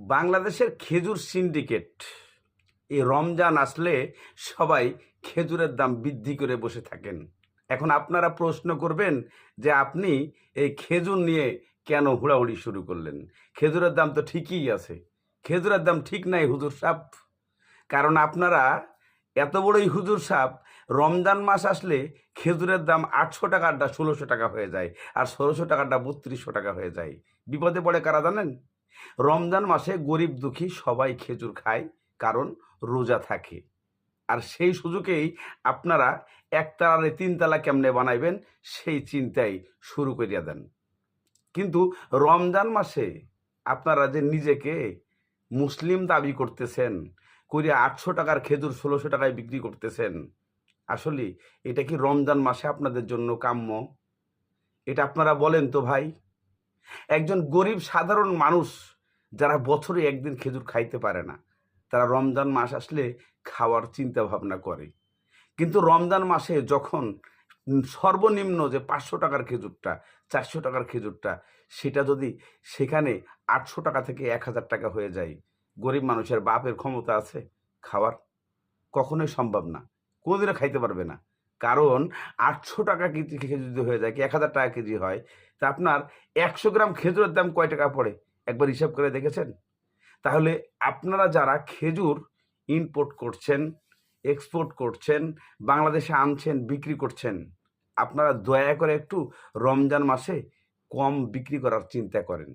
বাংলাদেশের খেজুর সিন্ডিকেট। এই রমজান আসলে সবাই খেজুরের দাম বৃদ্ধি করে বসে থাকেন। এখন আপনারা প্রশ্ন করবেন যে আপনি এই খেজুর নিয়ে কেন হুড়াহুড়ি শুরু করলেন? খেজুরের দাম তো ঠিকই আছে। খেজুরের দাম ঠিক নাই হুজুর সাপ কারণ আপনারা এত বড়ই হুজুর সাপ রমজান মাস আসলে খেজুরের দাম আটশো টাকারটা ষোলোশো টাকা হয়ে যায়, আর ষোলোশো টাকারটা বত্রিশশো টাকা হয়ে যায়। বিপদে পড়ে কারা জানেন? রমজান মাসে গরিব দুঃখী সবাই খেজুর খায়, কারণ রোজা থাকে। আর সেই সুযোগেই আপনারা একতালারে তিনতলা কেমনে বানাইবেন সেই চিন্তাই শুরু করিয়া দেন। কিন্তু রমজান মাসে আপনারা যে নিজেকে মুসলিম দাবি করতেছেন করিয়া আটশো টাকার খেজুর ষোলোশো টাকায় বিক্রি করতেছেন, আসলে এটা কি রমজান মাসে আপনাদের জন্য কাম্য? এটা আপনারা বলেন তো ভাই। একজন গরিব সাধারণ মানুষ যারা বছরে একদিন খেজুর খাইতে পারে না, তারা রমজান মাস আসলে খাওয়ার চিন্তা ভাবনা করে। কিন্তু রমজান মাসে যখন সর্বনিম্ন যে পাঁচশো টাকার খেজুরটা, চারশো টাকার খেজুরটা, সেটা যদি সেখানে আটশো টাকা থেকে এক হাজার টাকা হয়ে যায়, গরিব মানুষের বাপের ক্ষমতা আছে খাওয়ার? কখনোই সম্ভব না। কোনোদিনও খাইতে পারবে না। কারণ আটশো টাকা কেজি খেজুর যদি হয়ে যায়, কি এক হাজার টাকা কেজি হয়, তা আপনার একশো গ্রাম খেজুরের দাম কয় টাকা পড়ে? একবার হিসাব করে দেখেছেন? তাহলে আপনারা যারা খেজুর ইম্পোর্ট করছেন এক্সপোর্ট করছেন, বাংলাদেশে আনছেন, বিক্রি করছেন, আপনারা দয়া করে একটু রমজান মাসে কম বিক্রি করার চিন্তা করেন।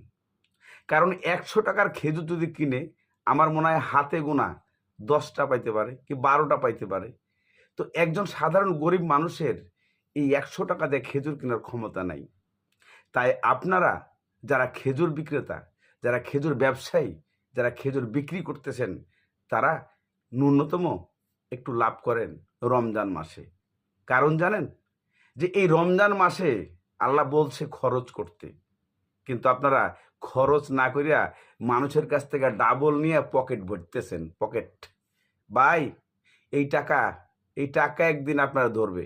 কারণ একশো টাকার খেজুর যদি কিনে, আমার মনে হয় হাতে গোনা দশটা পাইতে পারে, কি বারোটা পাইতে পারে তো একজন সাধারণ গরিব মানুষের এই একশো টাকা দিয়ে খেজুর কেনার ক্ষমতা নাই। তাই আপনারা যারা খেজুর বিক্রেতা, যারা খেজুর ব্যবসায়ী, যারা খেজুর বিক্রি করতেছেন, তারা ন্যূনতম একটু লাভ করেন রমজান মাসে। কারণ জানেন? যে এই রমজান মাসে আল্লাহ বলছে খরচ করতে। কিন্তু আপনারা খরচ না করিয়া মানুষের কাছ থেকে ডাবল নিয়ে পকেট ভরতেছেন, পকেট। বাই এই টাকা এই টাকা একদিন আপনারা ধরবে।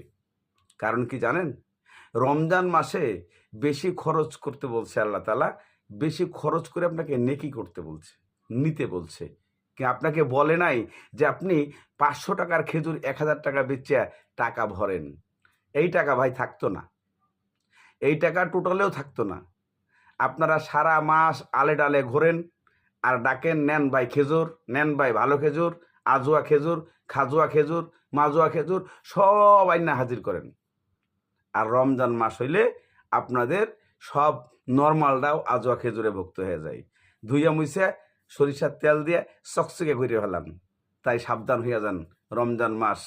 কারণ কি জানেন? রমজান মাসে বেশি খরচ করতে বলছে আল্লাহ তালা, বেশি খরচ করে আপনাকে নেকি করতে বলছে, নিতে বলছে। কি আপনাকে বলে নাই যে আপনি পাঁচশো টাকার খেজুর এক হাজার টাকা বেচে টাকা ভরেন? এই টাকা ভাই থাকতো না। এই টাকা টোটালেও থাকতো না। আপনারা সারা মাস আলে ডালে ঘোরেন, আর ডাকেন, নেন ভাই খেজুর, নেন ভাই ভালো খেজুর আজোয়া খেজুর, খাজুয়া খেজুর, মাজুয়া খেজুর সব আইনা হাজির করেন। আর রমজান মাস হইলে আপনাদের সব নর্মালটাও আজোয়া খেজুরে ভুক্ত হয়ে যায়। ধুইয়া মুইছে সরিষার তেল দিয়ে চকচকে করে ফেলান। তাই সাবধান হইয়া যান, রমজান মাস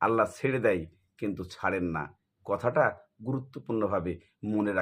আল্লাহ ছেড়ে দেয়, কিন্তু ছাড়েন না। কথাটা গুরুত্বপূর্ণভাবে মনে রাখবেন।